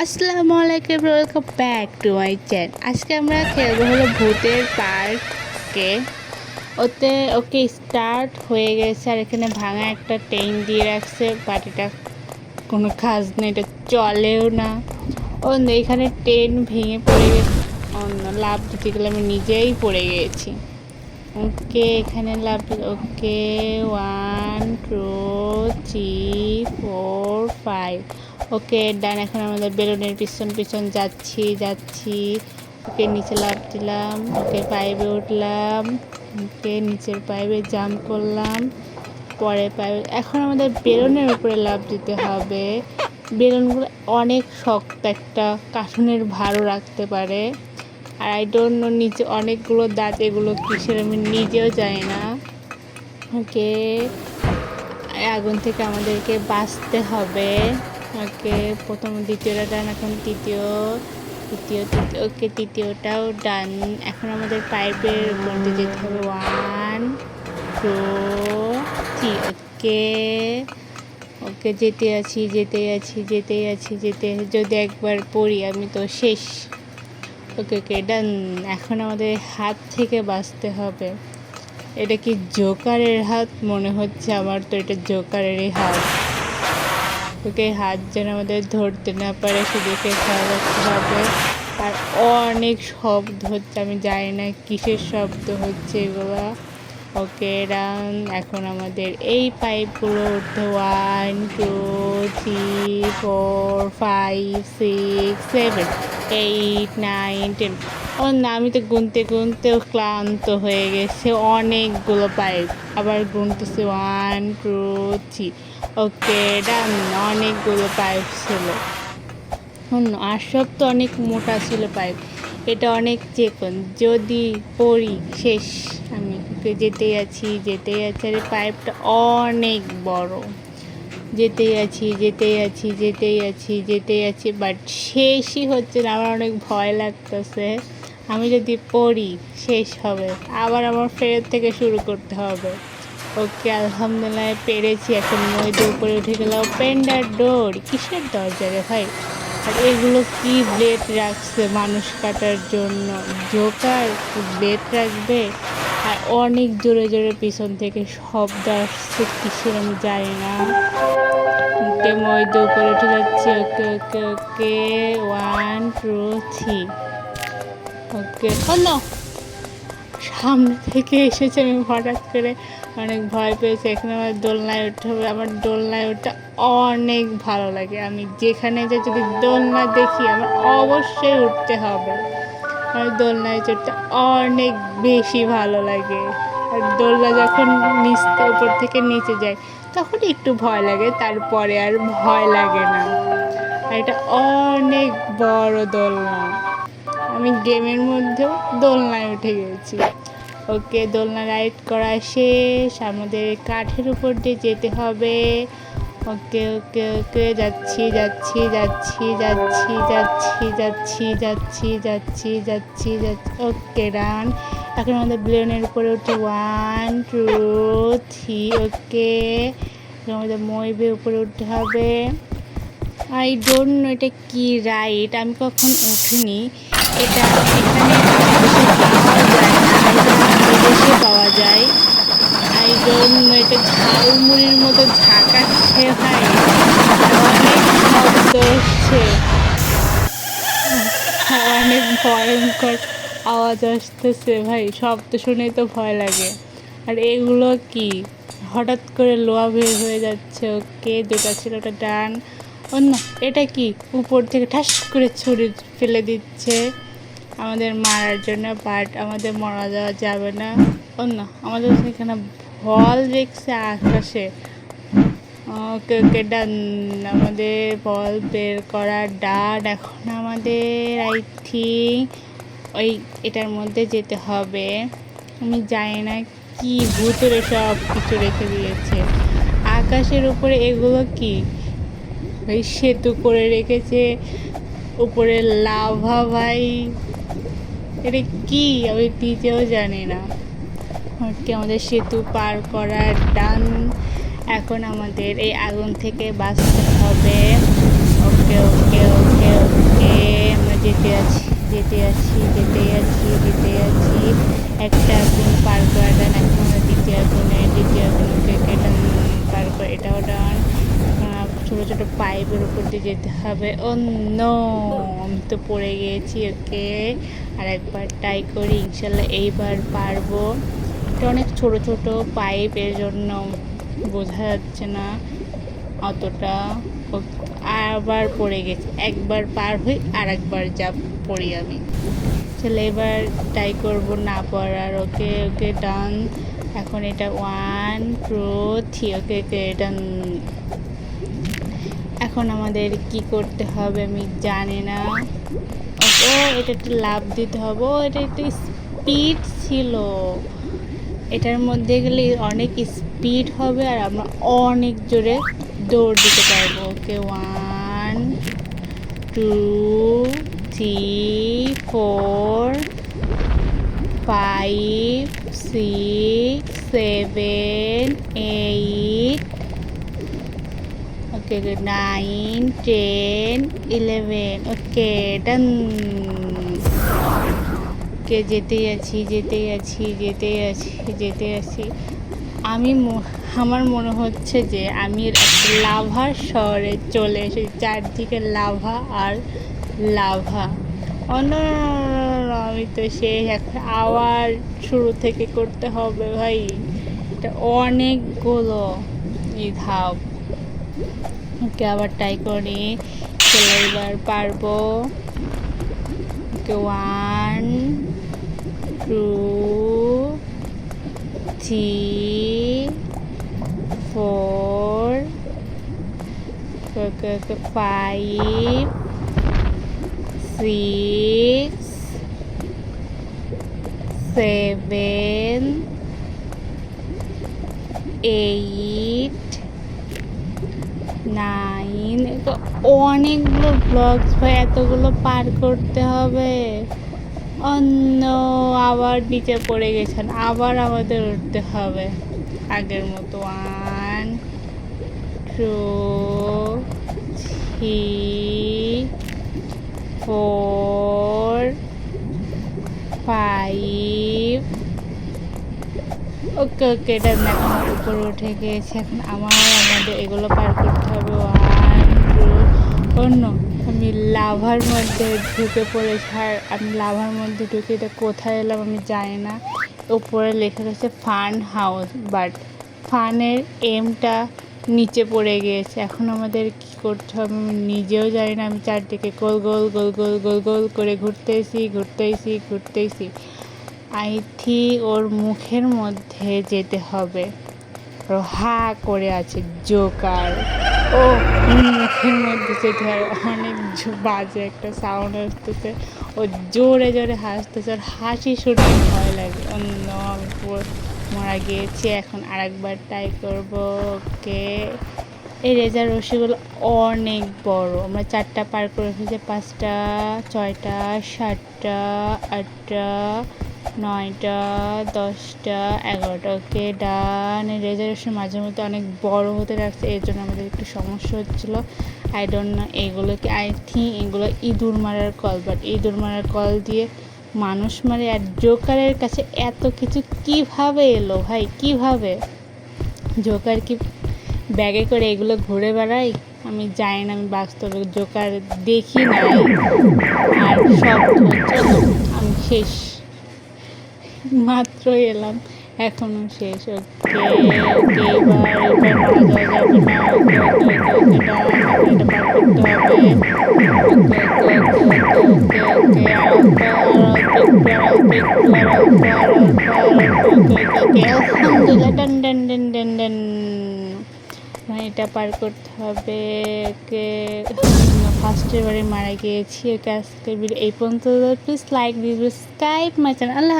আসসালামু আলাইকুম welcome back to my channel আজকে আমরা খেলব হলো ভূতের পার্কে। ওতে, ওকে স্টার্ট হয়ে গেছে আর এখানে ভাঙা একটা টেন দিয়ে রাখছে বাটিটা কোনো কাজ নেই, এটা চলেও না। ও, এখানে টেন ভেঙে পড়ে গেছে। অন্য লাভ দিতে গেলে আমি নিজেই পড়ে গিয়েছি ওকে, এখানে লাভ okay one two three four five okay, done এখন আমাদের বেলুনের পিছন পিছন যাচ্ছি যাচ্ছি। ওকে, নিচে লাভ দিলাম, ওকে, পাইপে উঠলাম, ওকে, নিচের পাইপে জাম্প করলাম পরে পাইপে। এখন আমাদের বেলুনের উপরে লাভ দিতে হবে। বেলুনগুলো অনেক শক্ত একটা কার্টুনের ভারও রাখতে পারে। আর আই ডোন্ট নো নিচে অনেকগুলো দাঁত, এগুলো কিসের আমি নিজেও জানি না। ওকে আগুন থেকে আমাদেরকে বাঁচতে হবে। ওকে, প্রথম, দ্বিতীয়টা ডান, এখন তৃতীয় তৃতীয় তৃতীয়, ওকে, তৃতীয়টাও ডান। এখন আমাদের পাইপের মধ্যে যেতে হবে। One two three okay okay, যেতে আছি যেতে আছি যেতে আছি, যেতে যদি একবার পড়ি আমি তো শেষ। ওকে ওকে, ডান। এখন আমাদের হাত থেকে বাঁচতে হবে। এটা কি জোকারের হাত? মনে হচ্ছে আমার তো এটা জোকারেরই হাত। ওকে হাত যেন আমাদের ধরতে না পারে, সেদিকে খেয়াল রাখতে হবে। আর অনেক শব্দ হচ্ছে, আমি জানি না কিসের শব্দ হচ্ছে এগুলো। ওকে রান এখন আমাদের এই পাইপগুলো উঠতে one two three four five six seven eight nine ten ও না, আমি তো গুনতে গুনতেও ক্লান্ত হয়ে গেছে। অনেকগুলো পাইপ আবার গুনতেছে। One two three okay done অনেকগুলো পাইপ ছিল। আর সব তো অনেক মোটা ছিল পাইপ এটা অনেক চেকন যদি পড়ি শেষ। আমি যেতেই আছি যেতেই আছি। আরে পাইপটা অনেক বড়। যেতেই আছি যেতেই আছি যেতেই আছি যেতেই আছি বাট শেষই হচ্ছে না। আমার অনেক ভয় লাগতেছে। আমি যদি পড়ি, শেষ হবে। আবার আমার ফেরত থেকে শুরু করতে হবে। ওকে, আলহামদুলিল্লাহ, পেরেছি। এখন মইদের উপরে উঠে গেলাম। পেন্ডার ডোর কিসের দরজা রে ভাই? আর এগুলো কি ব্লেড রাখছে মানুষ কাটার জন্য? জোকার ব্লেড রাখবে আর অনেক জোরে জোরে পিছন থেকে শব্দ আসছে, কিসের আমি জানি না। ওকে মইদে উপরে উঠে যাচ্ছে। Okay okay okay one two three okay সামনে থেকে এসেছে আমি হঠাৎ করে। অনেক ভয় পেয়েছি। এখানে আমার দোলনায় উঠতে হবে। আমার দোলনায় উঠতে অনেক ভালো লাগে। আমি যেখানে যাই, যদি দোলনা দেখি, আমার অবশ্যই উঠতে হবে। আর দোলনায় চড়তে অনেক বেশি ভালো লাগে। আর দোলনা যখন নিচ উপর থেকে নিচে যায়, তখন একটু ভয় লাগে, তারপরে আর ভয় লাগে না। আর এটা অনেক বড় দোলনা। আমি গেমের মধ্যেও দোলনায় উঠে গেছি। ওকে দোলনা রাইড করা শেষ, আমাদের কাঠের উপর দিয়ে যেতে হবে। ওকে ওকে ওকে, যাচ্ছি যাচ্ছি যাচ্ছি যাচ্ছি যাচ্ছি যাচ্ছি যাচ্ছি যাচ্ছি যাচ্ছি যাচ্ছি। ওকে রান এখন আমাদের ব্লেনের উপরে উঠে। One, two, three, okay. আমাদের ময়ূবের উপরে উঠতে হবে। আই ডোন্ট নো এটা কি রাইট আমি কখন উঠিনি। এটা এখানে পাওয়া যায়। নো এটা ঝালমুড়ির মতো ঝাঁকাচ্ছে ভাই। অনেক শব্দ অনেক ভয়ঙ্কর আওয়াজ আসতেছে ভাই, শব্দ শুনেই তো ভয় লাগে। আর এগুলো কি? হঠাৎ করে লোয়া বের হয়ে যাচ্ছে, ওকে দুটা ছিল ওটা ডান। অন্য, এটা কি? উপর থেকে ঠাস করে ছুরি ফেলে দিচ্ছে। আমাদের মারার জন্য বাট আমাদের মারা যাওয়া যাবে না। অন্য আমাদের এখানে ভল দেখছে আকাশে। ওকে ডান, আমাদের বল বের করার ডান এখন আমাদের আই থিঙ্ক ওই এটার মধ্যে যেতে হবে। আমি জানি না কি ভূতরে সব কিছু রেখে দিয়েছে। আকাশের উপরে এগুলো কি? ওই সেতু করে রেখেছে। উপরে লাভা ভাই। এটা কি? আমি দিতেও জানি না। হটকে আমাদের সেতু পার করার ডান। এখন আমাদের এই আগুন থেকে বাঁচতে হবে। ওকে ওকে ওকে ওকে। আমরা যেতে আছি যেতে আছি যেতে আছি যেতে আছি। একটা আগুন পার করা ডান, এখন দ্বিতীয় আগুনে, দ্বিতীয় আগুন থেকে ডান পার করে এটাও ডান দিয়ে যেতে হবে। ও নো, আমি তো পড়ে গিয়েছি ওকে। আর একবার ট্রাই করি, ইনশাল্লাহ এইবার পারব। এটা অনেক ছোট ছোট পাইপ, এর জন্য বোঝা যাচ্ছে না অতটা। আবার পড়ে গেছে, একবার পার হই আর একবার যা পড়ি আমি। চলে, এবার ট্রাই করব না পড়ার। ওকে ওকে ডান এখন এটা one two three okay okay done এখন আমাদের কি করতে হবে আমি জানি না। ও এটা একটু লাভ দিতে হবে। এটা একটু স্পিড ছিল। এটার মধ্যে গেলে অনেক স্পিড হবে আর আমরা অনেক জোরে দৌড় দিতে পারব। Okay one two three four five six seven eight okay nine ten eleven okay done কে যেতেই আছি যেতেই আছি যেতেই আছি যেতে আছি। আমি আমার মনে হচ্ছে যে আমি লাভার শহরে চলে এসেছি চারদিকে লাভা আর লাভা। no, আমি তো শেষ এখন আবার শুরু থেকে করতে হবে ভাই। এটা অনেকগুলো এই ধাপ। ওকে আবার ট্রাই করি চলে এবার পারব। Okay one two three four okay okay five six seven eight nine অনেকগুলো ব্লগস ভাই, এতগুলো পার করতে হবে। অন্য আবার নিচে পড়ে গেছেন, আবার আমাদের উঠতে হবে। আগের মতো one two three four five okay okay এটা উপরে উঠে গিয়েছে আমার, আমাদের এগুলো পার অন্য। আমি লাভার মধ্যে ঢুকে পড়েছি। আর আমি লাভার মধ্যে ঢুকে এটা কোথায় এলাম আমি জানি না। ওপরে লেখা রয়েছে ফান হাউস, বাট ফানের এমটা নিচে পড়ে গিয়েছে। এখন আমাদের কি করতে হবে আমি নিজেও জানি না। আমি চারদিকে গোল গোল গোল গোল গোল গোল করে ঘুরতেছি ঘুরতেছি ঘুরতেছি। আই থিঙ্ক ওর মুখের মধ্যে যেতে হবে। হা করে আছে জোকার। ও মুখের মধ্যে হবে অনেক বাজে একটা সাউন্ড আসতেছে। ও জোরে জোরে হাসতেছে ওর হাসি শুনে ভয় লাগে। অন্য মারা গিয়েছি, এখন আরেকবার ট্রাই করব, ওকে। এই রেজার রশিগুলো অনেক বড়। আমরা চারটা পার করে ফেলেছি, পাঁচটা, ছয়টা, সাতটা, আটটা নয়টা, দশটা, এগারোটা। ওকে, ডান। এই রেজার রশি মাঝে মধ্যে অনেক বড় হতে লাগছে এর জন্য আমাদের একটু সমস্যা হচ্ছিল। আই ডোন্ট নো এগুলোকে আই থিঙ্ক এগুলো ইঁদুর মারার কল বাট ইঁদুর মারার কল দিয়ে মানুষ মারে আর জোকারের কাছে এত কিছু কীভাবে এলো ভাই? কীভাবে? জোকার কি ব্যাগে করে এগুলো ঘুরে বেড়াই আমি জানি না, আমি বাস্তবে জোকার দেখি না আর সব আমি শেষ। মাত্র এলাম। এখনও শেষ এবার এবার এটা পার করতে হবে ফার্স্টের বারে মারা গিয়েছি এই পর্যন্ত। Please like this subscribe my channel Allah